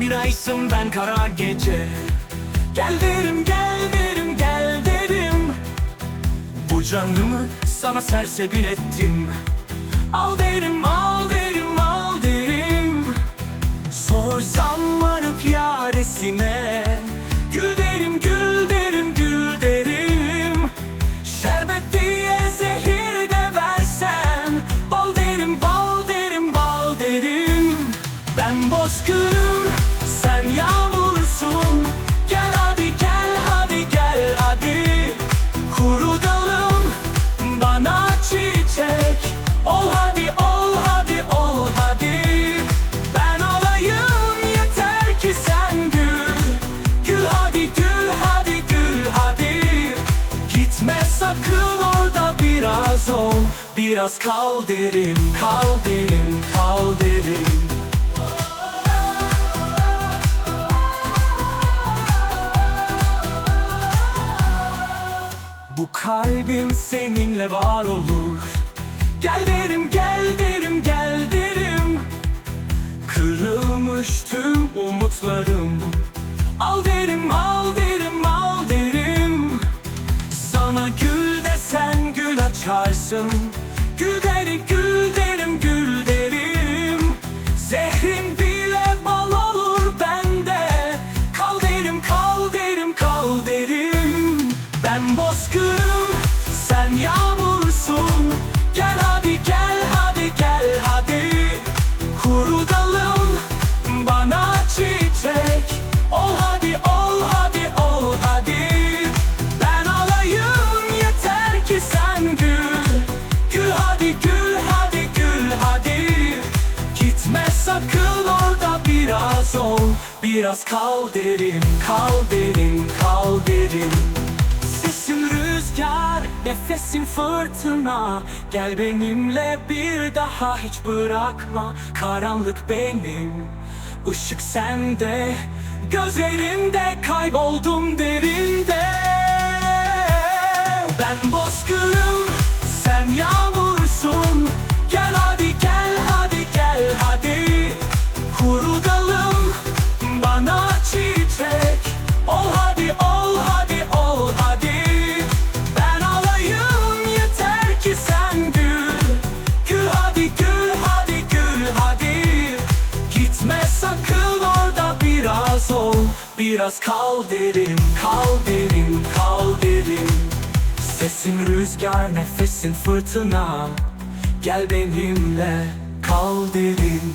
bir aysın ben kara gece. Gel derim gel derim gel derim. Bu canımı sana sersebil ettim. Al derim al derim al derim. Sorsam varıp yaresine. Gül derim gül derim gül derim. Şerbet diye zehir de versen Bal derim bal derim bal derim. Ben bozkırım yağmursun Gel hadi gel hadi gel hadi. Kuru dalım bana çiçek. Ol hadi ol hadi ol hadi. Ben olayım yeter ki sen gül. Gül hadi gül hadi gül hadi. Gitme sakın orada biraz ol. Biraz kal derim kal derim kal derim Bu kalbim seninle var olur. Gel derim gel derim gel derim. Kırılmış tüm umutlarım. Al derim al derim al derim. Sana gül desen gül açarsın Sen yağmursun. Gel hadi gel hadi gel hadi. Kuru dalım bana çiçek. Ol hadi ol hadi ol hadi. Ben alayım yeter ki sen gül. Gül hadi gül hadi gül hadi. Gitme sakın orada biraz ol. Biraz kal derim kal derim kal rüzgar, nefesin fırtına. Gel benimle bir daha hiç bırakma. Karanlık benim, ışık sende. Gözlerimde kayboldum derinde. Ben bozkırım, Biraz kal derim kal derim kal derim. Sesin rüzgar nefesin fırtına. Gel benimle kal derim